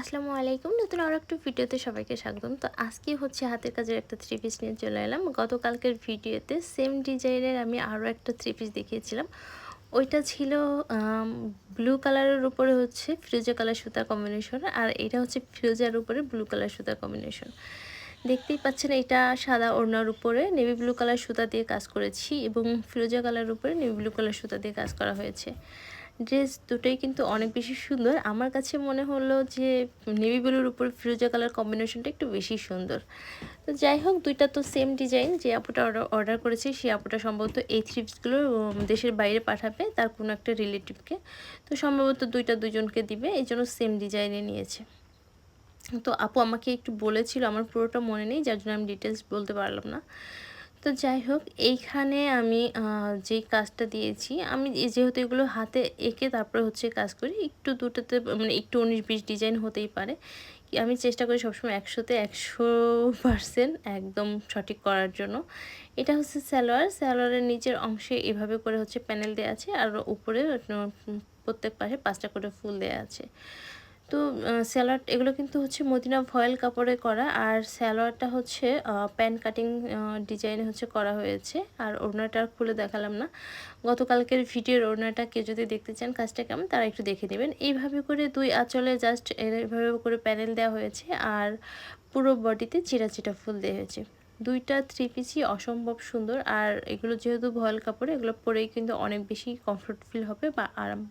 আসসালামু আলাইকুম। নতুন আরও একটা ভিডিওতে সবাইকে স্বাগতম। তো আজকে হচ্ছে হাতের কাজের একটা থ্রি পিস নিয়ে চলে এলাম। গতকালকের ভিডিওতে সেম ডিজাইনের আমি আরও একটা থ্রি পিস দেখিয়েছিলাম। ওইটা ছিল ব্লু কালারের উপরে হচ্ছে ফিরোজা কালার সুতা কম্বিনেশন আর এটা হচ্ছে ফিরোজার উপরে ব্লু কালার সুতা কম্বিনেশন দেখতেই পাচ্ছেন এটা সাদা ওড়নার উপরে নেভি ব্লু কালার সুতা দিয়ে কাজ করেছি এবং ফিরোজা কালার উপরে নেভি ব্লু কালার সুতা দিয়ে কাজ করা হয়েছে। ড্রেস দুটোই কিন্তু অনেক বেশি সুন্দর। আমার কাছে মনে হলো যে নেভি ব্লুর উপর ফিরোজা কালার কম্বিনেশনটা একটু বেশি সুন্দর। তো যাই হোক, দুইটা তো সেম ডিজাইন যে আপুটা অর্ডার করেছে সেই আপুটা সম্ভবত এই থ্রিপসগুলো দেশের বাইরে পাঠাবে, তার কোনো একটা রিলেটিভকে তো সম্ভবত দুইটা দুজনকে দিবে, এই জন্য সেম ডিজাইনে নিয়েছে। তো আপু আমাকে একটু বলেছিল, আমার পুরোটা মনে নেই, যার জন্য আমি ডিটেলস বলতে পারলাম না। তো যাই হোক, এইখানে আমি যেই কাজটা দিয়েছি, আমি যেহেতু এগুলো হাতে এঁকে তারপরে হচ্ছে কাজ করি, একটু দুটোতে মানে একটু উনিশ বিশ ডিজাইন হতেই পারে। আমি চেষ্টা করি সবসময় একশোতে একশো পারসেন্ট একদম সঠিক করার জন্য। এটা হচ্ছে স্যালোয়ার স্যালোয়ারের নিচের অংশে এভাবে করে হচ্ছে প্যানেল দেওয়া আছে, আর উপরে প্রত্যেক পাশে পাঁচটা করে ফুল দেওয়া আছে। তো স্যালাড এগুলো কিন্তু হচ্ছে মদিনা ভয়েল কাপড়ে করা আর স্যালোয়ারটা হচ্ছে প্যান কাটিং ডিজাইনে হচ্ছে করা হয়েছে। আর ওড়নাটা খুলে দেখালাম না। গতকালকের ভিডিওর ওড়নাটা কেউ যদি দেখতে চান কাজটা কেমন, তারা একটু দেখে নেবেন। এইভাবে করে দুই আঁচলে জাস্ট এইভাবে করে প্যানেল দেওয়া হয়েছে আর পুরো বডিতে চিরা চিটা ফুল দেওয়া হয়েছে। দুইটা থ্রি পিসই অসম্ভব সুন্দর। আর এগুলো যেহেতু ভয়েল কাপড়ে, এগুলো পরেই কিন্তু অনেক বেশি কমফোর্ট ফিল হবে বা আরাম